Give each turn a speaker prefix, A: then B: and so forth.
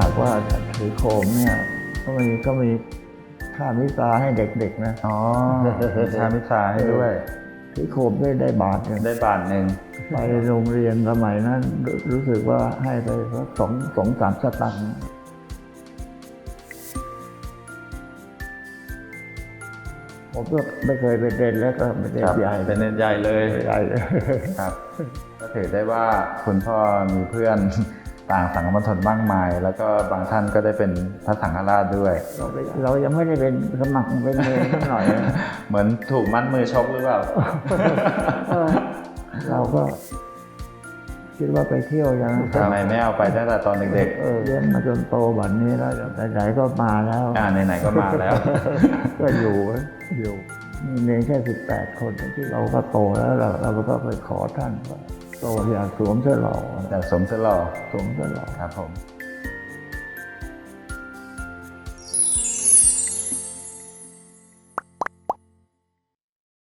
A: บอกว่าถือโคมเนี่ยก็มีก็มีค่ามิตราให้เด็กๆนะ
B: อ๋อมีชามิตราให้ด้วย
A: ถือโคมได้ได้บาทหนึ่ง
B: ได้บาทหนึ่ง
A: ไปโรงเรียนสมัยนั้นรู้รู้สึกว่าให้ไปสักสองสองสามสตังค์ผมก็ไม่เคยไปเด่นแล้วก็ไม่ได้
B: ครับ
A: ใหญ่
B: เป็นเนนใหญ่เลย
A: ใหญ่เลย
B: ครับก็ถือได้ว่าคุณพ่อมีเพื่อน ต่างสังคมชนมากมาย แล้วก็บางท่านก็ได้เป็นพระสังฆราชด้วย
A: เราไปเรายังไม่ได้เป็นสมัครเป็นเมนสักหน่อยนะ
B: เหมือนถูกมัดมือชกหรือเปล่า
A: เออเราก็คิดว่าไปเที่ยวยัง
B: ทำไมไม่เอาไปตั้งแต่ตอนเด็ก
A: เออเลี้ยงมาจนโตบัดนี้แล้วไหนๆก็มาแล้ว
B: ๆอ่าไหนๆก็มาแล้ว
A: ก็อยู่อยู่มีเนแค่สิบแปดคนที่เราก็โตแล้วเราเราก็ไปขอท่านว่า โตอยากสวมเสื้อหล่อ
B: แต่สมสลอ
A: สวมเสื้อหล่อ
B: ครับผม